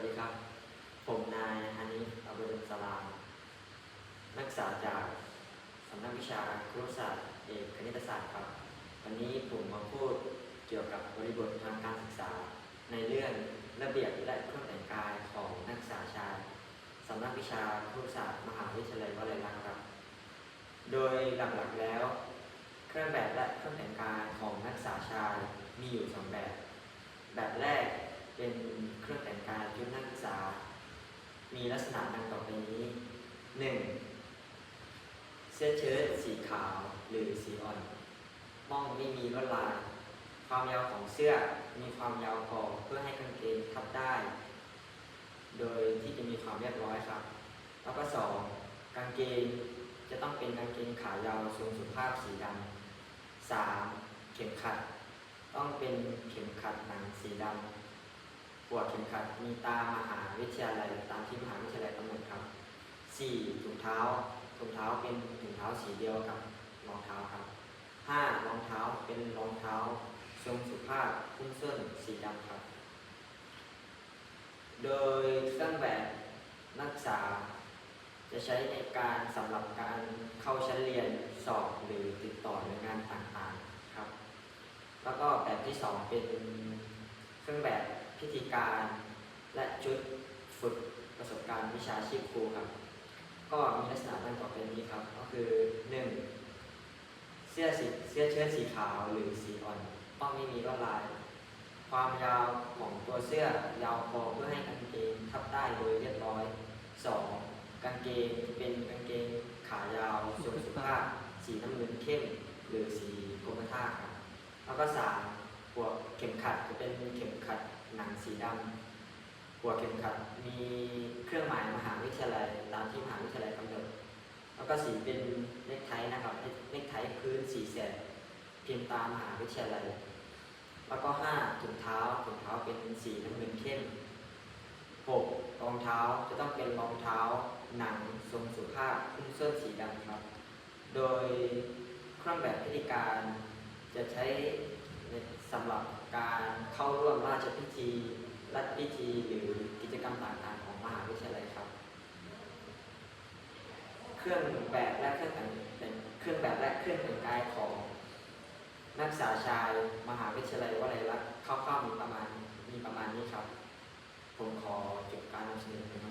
วัสดีครับ ผมนายอานิอับดุลสลาม นักศึกษาจากสำนักวิชาครุศาสตร์เอกคณิตศาสตร์ครับ วันนี้ผมมาพูดเกี่ยวกับบริบททางการศึกษา ในเรื่องระเบียบและเครื่องแต่งกายของนักศึกษาชายสำนักวิชาครุศาสตร์มหาวิทยาลัยวลัยลักษณ์ครับ โดยหลักๆแล้ว เครื่องแบบและเครื่องแต่งกายของนักศึกษาชายมีอยู่สองแบบ แบบแรก เป็นเครื่องแต่งกายชุดนักศึกษา มีลักษณะดังต่อไปนี้ 1. เสื้อเชิ้ตสีขาวหรือสีอ่อนม่องไม่มีลวดลาย ความยาวของเสื้อมีความยาวพอเพื่อให้กางเกงทับได้ โดยที่จะมีความเรียบร้อยครับ แล้วก็ 2. กางเกงจะต้องเป็นกางเกงขายาวทรงสุภาพสีดำ 3. เข็มขัด ต้องเป็นเข็มขัดหนังสีดำ หัวเข็มขัดมีตามหาวิทยาลัยตามที่มหาวิทยาลัยกำหนดครับ 4. ถุงเท้าถุงเท้าเป็นถุงเท้าสีเดียวกับรองเท้าครับ 5. รองเท้าเป็นรองเท้าทรงสุภาพคุ้มส้นสีดำครับ โดยเครื่องแบบนักศึกษา จะใช้ในการสำหรับการเข้าชั้นเรียนสอบหรือติดต่อหน่วยงานต่างๆครับ แล้วก็แบบที่สองเป็นเครื่องแบบ พิธีการและชุดฝึกประสบการณ์วิชาชีพครูครับ ก็มีลักษณะดังต่อไปนี้ครับ ก็คือ 1. เสื้อสีเสื้อเชิ้ตสีขาวหรือสีอ่อน ต้องไม่มีลวดลาย ความยาวของตัวเสื้อยาวพอเพื่อให้กางเกงทับได้โดยเรียบร้อย 2. กางเกงเป็นกางเกงขายาวทรงสุภาพสีน้ำเงินเข้ม หรือสีกรมท่าครับ แล้วก็ 3. หัวเข็มขัดจะเป็นเข็มขัดหนังสีดำหัวเข็มขัดมีเครื่องหมายมหาวิทยาลัยตามที่มหาวิทยาลัยกำหนดแล้วก็สีเป็นเนกไทนะครับเนกไทพื้นสีแสดพิมพ์ตามมหาวิทยาลัย แล้วก็5ถุงเท้าถุงเท้าเป็นสีน้ำเงินเข้ม 6. รองเท้าจะต้องเป็นรองเท้าหนังทรงสุภาพคุ้มส้นสีดำครับ โดยเครื่องแบบพิธีการจะใช้ สำหรับการเข้าร่วมราชพิธีรัฐพิธีหรือกิจกรรมต่างๆของมหาวิทยาลัยครับ เครื่องแบบและเครื่องแต่งเป็นเครื่องแบบและเครื่องแต่งกายของนักศึกษาชายมหาวิทยาลัยวลัยลักษณ์คร่าวๆมีประมาณมีประมาณนี้ครับ ผมขอจบการนำเสนอ